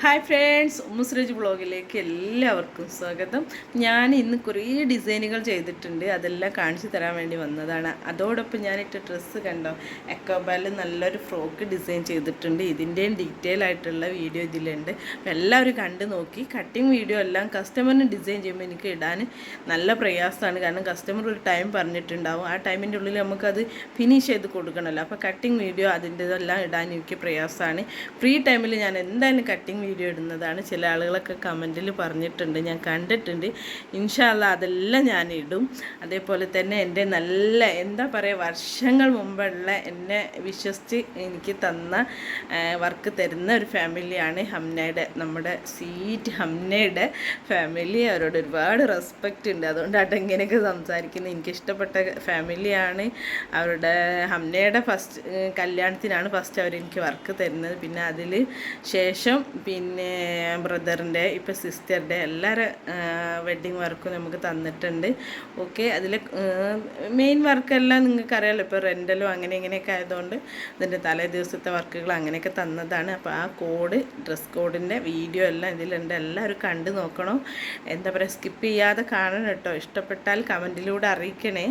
Hi friends മുസ്രജ് ബ്ലോഗിലേക്ക് എല്ലാവർക്കും സ്വാഗതം. ഞാൻ ഇന്ന് കുറേ ഡിസൈനുകൾ ചെയ്തിട്ടുണ്ട്. അതെല്ലാം കാണിച്ചു തരാൻ വേണ്ടി വന്നതാണ്. അതോടൊപ്പം ഞാനിട്ട ഡ്രസ്സ് കണ്ടോ? എക്കോബാലിൽ നല്ലൊരു ഫ്രോക്ക് ഡിസൈൻ ചെയ്തിട്ടുണ്ട്. ഇതിന്റെയും ഡീറ്റെയിൽ ആയിട്ടുള്ള വീഡിയോ ഇതിലുണ്ട്. അപ്പോൾ എല്ലാവരും കണ്ടു നോക്കി. കട്ടിങ് വീഡിയോ എല്ലാം കസ്റ്റമറിന് ഡിസൈൻ ചെയ്യുമ്പോൾ എനിക്ക് ഇടാൻ നല്ല പ്രയാസമാണ്. കാരണം കസ്റ്റമർ ഒരു ടൈം പറഞ്ഞിട്ടുണ്ടാവും. ആ ടൈമിന്റെ ഉള്ളിൽ നമുക്കത് ഫിനിഷ് ചെയ്ത് കൊടുക്കണമല്ലോ. അപ്പോൾ കട്ടിങ് വീഡിയോ അതിന്റെതെല്ലാം ഇടാൻ എനിക്ക് പ്രയാസമാണ്. ഫ്രീ ടൈമിൽ ഞാൻ എന്തായാലും കട്ടിങ് വീഡിയോ ഇടുന്നതാണ്. ചില ആളുകളൊക്കെ കമന്റിൽ പറഞ്ഞിട്ടുണ്ട്. ഞാൻ കണ്ടിട്ടുണ്ട്. ഇൻഷാല്ല അതെല്ലാം ഞാൻ ഇടും. അതേപോലെ തന്നെ എന്റെ നല്ല എന്താ പറയുക വർഷങ്ങൾ മുമ്പുള്ള എന്നെ വിശ്വസിച്ച് എനിക്ക് തന്ന വർക്ക് തരുന്ന ഒരു ഫാമിലിയാണ് ഹംനയുടെ നമ്മുടെ സീറ്റ് ഹംനയുടെ ഫാമിലി. അവരോട് ഒരുപാട് റെസ്പെക്റ്റ് ഉണ്ട്. അതുകൊണ്ടാണ് ഇങ്ങനെയൊക്കെ സംസാരിക്കുന്നത്. എനിക്ക് ഇഷ്ടപ്പെട്ട ഫാമിലിയാണ് അവരുടെ ഹംനയുടെ ഫസ്റ്റ് കല്യാണത്തിനാണ് ഫസ്റ്റ് അവരെനിക്ക് വർക്ക് തരുന്നത്. പിന്നെ അതിൽ ശേഷം പിന്നെ ബ്രദറിന്റെ ഇപ്പോൾ സിസ്റ്ററിന്റെ എല്ലാവരും വെഡ്ഡിങ് വർക്കും നമുക്ക് തന്നിട്ടുണ്ട്. ഓക്കെ അതിൽ മെയിൻ വർക്കെല്ലാം നിങ്ങൾക്ക് അറിയാമല്ലോ ഇപ്പോൾ റെന്റലും അങ്ങനെ ഇങ്ങനെയൊക്കെ ആയതുകൊണ്ട് അതിന്റെ തലേ ദിവസത്തെ വർക്കുകൾ അങ്ങനെയൊക്കെ തന്നതാണ്. അപ്പോൾ ആ കോഡ് ഡ്രസ് കോഡിന്റെ വീഡിയോ എല്ലാം ഇതിലുണ്ട്. എല്ലാവരും കണ്ടു നോക്കണം? എന്താ പറയുക സ്കിപ്പ് ചെയ്യാതെ കാണണം കേട്ടോ. ഇഷ്ടപ്പെട്ടാൽ കമന്റിലൂടെ അറിയിക്കണേ.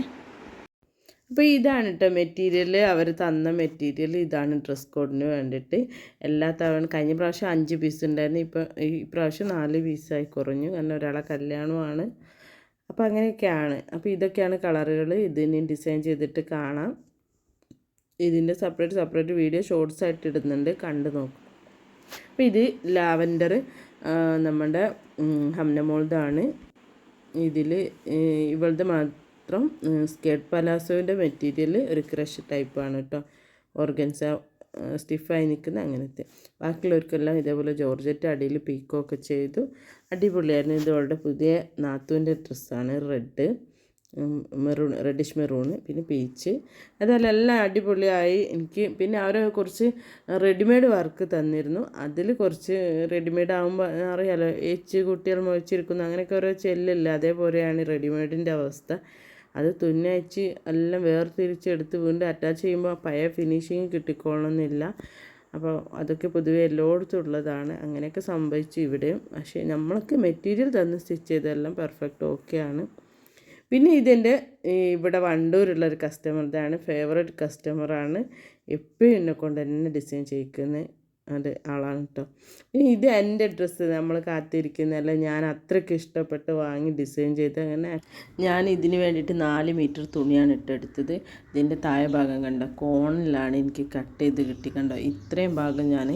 അപ്പോൾ ഇതാണ് കേട്ടോ മെറ്റീരിയൽ അവർ തന്ന മെറ്റീരിയൽ ഇതാണ് ഡ്രസ് കോഡിന് വേണ്ടിയിട്ട്. എല്ലാ തവണ കഴിഞ്ഞ പ്രാവശ്യം അഞ്ച് പീസ് ഉണ്ടായിരുന്നു. ഇപ്പോൾ ഈ പ്രാവശ്യം നാല് പീസായി കുറഞ്ഞു. കാരണം ഒരാളെ കല്യാണമാണ് അപ്പോൾ അങ്ങനെയൊക്കെയാണ്. അപ്പോൾ ഇതൊക്കെയാണ് കളറുകൾ ഇതിന് ഡിസൈൻ ചെയ്തിട്ട് കാണാം. ഇതിന്റെ സെപ്പറേറ്റ് സെപ്പറേറ്റ് വീഡിയോ ഷോർട്സ് ആയിട്ട് ഇടുന്നുണ്ട്. കണ്ടു നോക്കും. അപ്പോൾ ഇത് ലാവൻഡർ നമ്മുടെ ഹംനമോൾതാണ് ഇതിൽ ഇവളുടെ മാത്രം സ്കേർട്ട് പലാസോന്റെ മെറ്റീരിയൽ ഒരു ക്രഷ് ടൈപ്പാണ് കേട്ടോ ഓർഗൻസ സ്റ്റിഫായി നിൽക്കുന്ന അങ്ങനത്തെ. ബാക്കിയുള്ളവർക്കെല്ലാം ഇതേപോലെ ജോർജറ്റ് അടിയിൽ പീക്കോക്കെ ചെയ്തു. അടിപൊളിയായിരുന്നു. ഇതോടെ പുതിയ നാത്തുവിന്റെ ഡ്രസ്സാണ് റെഡ് മെറൂൺ റെഡിഷ് മെറൂൺ പിന്നെ പീച്ച് അതെല്ലാം എല്ലാം അടിപൊളിയായി. എനിക്ക് പിന്നെ അവരെ കുറച്ച് റെഡിമെയ്ഡ് വർക്ക് തന്നിരുന്നു. അതിൽ കുറച്ച് റെഡിമെയ്ഡ് ആകുമ്പോൾ അറിയാലോ ഏച്ച് കുട്ടികൾ മുഴിച്ചിരിക്കുന്നു അങ്ങനെയൊക്കെ ഓരോ ചെല്ലില്ല? അതേപോലെയാണ് റെഡിമെയ്ഡിന്റെ അവസ്ഥ. അത് തുന്നയച്ച് എല്ലാം വേർതിരിച്ചെടുത്ത് വീണ്ടും അറ്റാച്ച് ചെയ്യുമ്പോൾ പഴയ ഫിനിഷിങ് കിട്ടിക്കോളണമെന്നില്ല. അപ്പോൾ അതൊക്കെ പൊതുവെ എല്ലായിടത്തും ഉള്ളതാണ്. അങ്ങനെയൊക്കെ സംഭവിച്ചു ഇവിടെയും. പക്ഷേ നമ്മൾക്ക് മെറ്റീരിയൽ തന്ന് സ്റ്റിച്ച് ചെയ്തെല്ലാം പെർഫെക്റ്റ് ഓക്കെയാണ് പിന്നെ ഇതെന്റെ ഇവിടെ വണ്ടൂരുള്ള ഒരു കസ്റ്റമർ ഇതാണ്. ഫേവറേറ്റ് കസ്റ്റമറാണ് എപ്പോഴും എന്നെ കൊണ്ട് തന്നെ ഡിസൈൻ ചെയ്യിക്കുന്ന. അത് ആളാണ് കേട്ടോ ഇനി ഇത് എന്റെ ഡ്രസ്സ് നമ്മൾ കാത്തിരിക്കുന്നതല്ല ഞാൻ അത്രയ്ക്ക് ഇഷ്ടപ്പെട്ട് വാങ്ങി ഡിസൈൻ ചെയ്ത് അങ്ങനെ ഞാൻ ഇതിന് വേണ്ടിയിട്ട് നാല് മീറ്റർ തുണിയാണ് ഇട്ടെടുത്തത്. ഇതിന്റെ താഴെ ഭാഗം കണ്ടോ കോണിലാണ് എനിക്ക് കട്ട് ചെയ്ത് കിട്ടി കണ്ടോ. ഇത്രയും ഭാഗം ഞാൻ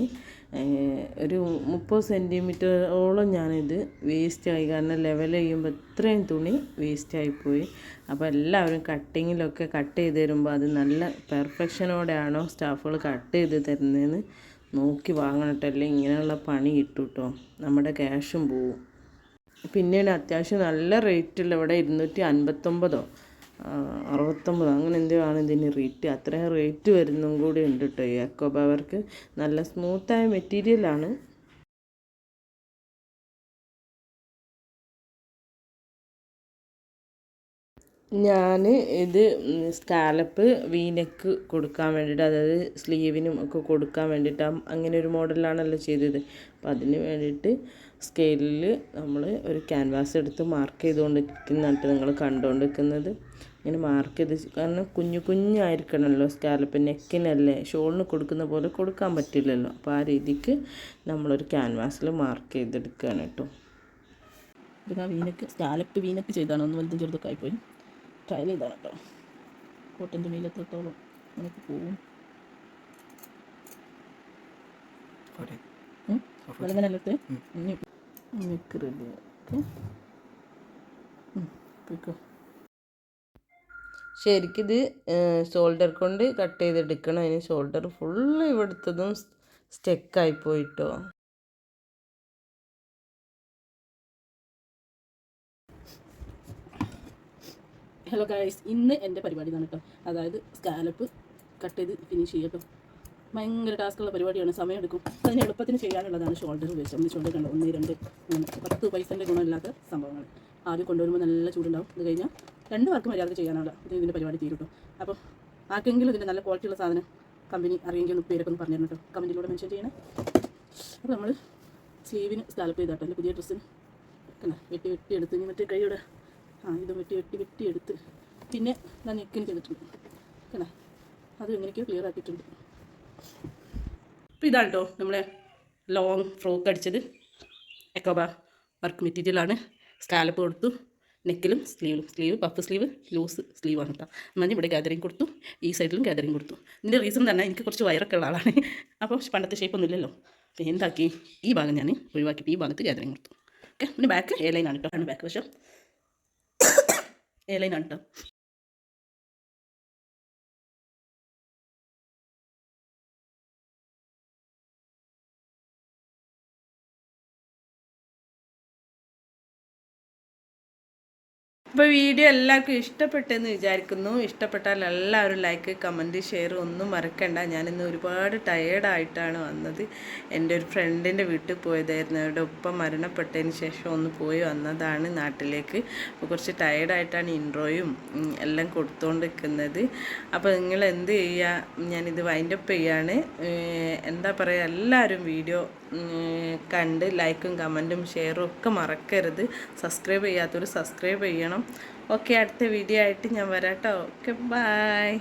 ഒരു മുപ്പത് സെന്റിമീറ്ററോളം ഞാനിത് വേസ്റ്റായി കാരണം ലെവൽ ചെയ്യുമ്പോൾ ഇത്രയും തുണി വേസ്റ്റായിപ്പോയി അപ്പോൾ എല്ലാവരും കട്ടിങ്ങിലൊക്കെ കട്ട് ചെയ്ത് തരുമ്പോൾ അത് നല്ല പെർഫെക്ഷനോടെയാണോ സ്റ്റാഫുകൾ കട്ട് ചെയ്ത് തരുന്നതെന്ന് നോക്കി വാങ്ങണട്ടല്ലേ? ഇങ്ങനെയുള്ള പണി കിട്ടും കേട്ടോ നമ്മുടെ ക്യാഷും പോവും. പിന്നീട് അത്യാവശ്യം നല്ല റേറ്റുള്ള ഇവിടെ ഇരുന്നൂറ്റി അൻപത്തൊമ്പതോ അറുപത്തൊമ്പതോ അങ്ങനെ എന്തോ ആണ് ഇതിന് റേറ്റ്. അത്രയും റേറ്റ് വരുന്നും കൂടി ഉണ്ട് കേട്ടോ ഈ എക്കോ പവർക്ക് നല്ല സ്മൂത്തായ മെറ്റീരിയലാണ് ഞാൻ ഇത് സ്കാലപ്പ് വീനക്ക് കൊടുക്കാൻ വേണ്ടിയിട്ട് അതായത് സ്ലീവിനും ഒക്കെ കൊടുക്കാൻ വേണ്ടിയിട്ട് അങ്ങനെ ഒരു മോഡലാണല്ലോ ചെയ്തത്. അപ്പോൾ അതിന് വേണ്ടിയിട്ട് സ്കെയിലിൽ നമ്മൾ ഒരു ക്യാൻവാസ് എടുത്ത് മാർക്ക് ചെയ്തുകൊണ്ടിരിക്കുന്നിട്ട് നിങ്ങൾ കണ്ടുകൊണ്ടിരിക്കുന്നത് ഇങ്ങനെ മാർക്ക് ചെയ്ത് കാരണം കുഞ്ഞു കുഞ്ഞായിരിക്കണമല്ലോ സ്കാലപ്പ് നെക്കിനല്ലേ ഷോളിന് കൊടുക്കുന്ന പോലെ കൊടുക്കാൻ പറ്റില്ലല്ലോ. അപ്പോൾ ആ രീതിക്ക് നമ്മളൊരു ക്യാൻവാസിൽ മാർക്ക് ചെയ്തെടുക്കുകയാണ് കേട്ടോ. വീനക്ക് സ്കാലപ്പ് വീനക്ക് ചെയ്താണ്? ഒന്ന് വലുതും ചെറുതൊക്കെ ആയിപ്പോയി. ട്രയൽ ചെയ്താണ് കേട്ടോ കോട്ടൻ തുണിയിൽ എത്രത്തോളം നമുക്ക് പോവും. Ready okay. പിക്കോ ശരിക്കിത് ഷോൾഡർ കൊണ്ട് കട്ട് ചെയ്തെടുക്കണം. അതിന് ഷോൾഡർ ഫുള്ള് ഇവിടുത്തതും സ്റ്റെക്കായി പോയിട്ടോ ഹലോ ഗൈസ് ഇന്ന് എന്റെ പരിപാടി ഇതാണ് കേട്ടോ. അതായത് സ്കാലപ്പ് കട്ട് ചെയ്ത് ഫിനിഷ് ചെയ്യുക ഭയങ്കര ടാസ്ക്കുള്ള പരിപാടിയാണ്. സമയമെടുക്കും. അതിന് എളുപ്പത്തിന് ചെയ്യാനുള്ളതാണ് ഷോൾഡർ ഉപയോഗിച്ച്. ഒന്ന് ഷോൾഡർ കണ്ടോ? ഒന്ന് രണ്ട് മൂന്ന്. പത്ത് പൈസന്റെ ഗുണമില്ലാത്ത സംഭവങ്ങൾ. ആദ്യം കൊണ്ടുവരുമ്പോൾ നല്ല ചൂടുണ്ടാവും. അത് കഴിഞ്ഞാൽ രണ്ട് വർക്ക് മര്യാദ ചെയ്യാനുള്ള ഇത് ഇതിന്റെ പരിപാടി തീരും കേട്ടോ. അപ്പോൾ ആർക്കെങ്കിലും ഇതിന്റെ നല്ല ക്വാളിറ്റിയുള്ള സാധനം കമ്പനി അറിയെങ്കിൽ ഒന്ന് പേരൊക്കെ ഒന്ന് പറഞ്ഞു കേട്ടോ. കമ്പനിയിലൂടെ മെൻഷൻ ചെയ്യണേ. അപ്പോൾ നമ്മൾ സ്ലീവിന് സ്കാലപ്പ് ചെയ്താട്ടോ. എന്റെ പുതിയ ഡ്രസ്സിന് വെട്ടി വെട്ടി എടുത്ത് ഇനി മറ്റേ കൈയുടെ ആ ഇത് വെട്ടി വെട്ടി വെട്ടി എടുത്ത് പിന്നെ ഞാൻ നെക്കിന് ചെയ്തിട്ടുണ്ട് കണ്ട? അത് എങ്ങനെയൊക്കെയോ ക്ലിയർ ആക്കിയിട്ടുണ്ട്. അപ്പോൾ ഇതാണ് കേട്ടോ നമ്മളെ ലോങ് ഫ്രോക്ക് അടിച്ചത്. എക്കോബ വർക്ക് മെറ്റീരിയലാണ് സ്കാലപ്പ് കൊടുത്തു. നെക്കിലും സ്ലീവിലും സ്ലീവ് പഫ് സ്ലീവ് ലൂസ് സ്ലീവാണ് കേട്ടോ. എന്നാൽ ഇവിടെ ഗാദറിങ് കൊടുത്തു. ഈ സൈഡിലും ഗാദറിങ് കൊടുത്തു. ഇതിന്റെ റീസൺ തന്നെ എനിക്ക് കുറച്ച് വയറൊക്കെ ഉള്ള ആളാണ്. അപ്പോൾ പണ്ടത്തെ ഷേപ്പൊന്നും ഇല്ലല്ലോ. അപ്പോൾ എന്താക്കി? ഈ ഭാഗം ഞാൻ ഒഴിവാക്കിയിട്ട് ഈ ഭാഗത്ത് ഗാദറിങ് കൊടുത്തു. ഓക്കെ പിന്നെ ബാക്ക് എ ലൈനാണ് കേട്ടോ. ആണ് ബാക്ക് വശം. എ ലൈനാണ് കേട്ടോ അപ്പോൾ വീഡിയോ എല്ലാവർക്കും ഇഷ്ടപ്പെട്ടെന്ന് വിചാരിക്കുന്നു. ഇഷ്ടപ്പെട്ടാൽ എല്ലാവരും ലൈക്ക് കമന്റ് ഷെയർ ഒന്നും മറക്കണ്ട. ഞാനിന്ന് ഒരുപാട് ടയേർഡായിട്ടാണ് വന്നത്. എന്റെ ഒരു ഫ്രണ്ടിന്റെ വീട്ടിൽ പോയതായിരുന്നു. അവരുടെ ഉപ്പ മരണപ്പെട്ടതിന് ശേഷം ഒന്ന് പോയി വന്നതാണ് നാട്ടിലേക്ക്. അപ്പോൾ കുറച്ച് ടയേർഡായിട്ടാണ് ഇൻട്രോയും എല്ലാം എല്ലാം കൊടുത്തുകൊണ്ടിരിക്കുന്നത് അപ്പോൾ നിങ്ങൾ എന്ത് ചെയ്യുക? ഞാനിത് വൈൻഡപ്പ് ചെയ്യാണ്. എന്താ പറയുക എല്ലാവരും വീഡിയോ കണ്ട് ലൈക്കും കമന്റും ഷെയറും ഒക്കെ മറക്കരുത്. സബ്സ്ക്രൈബ് ചെയ്യാത്തവർ സബ്സ്ക്രൈബ് ചെയ്യണം. ഓക്കെ അടുത്ത വീഡിയോ ആയിട്ട് ഞാൻ വരാം കേട്ടോ ഓക്കെ ബായ്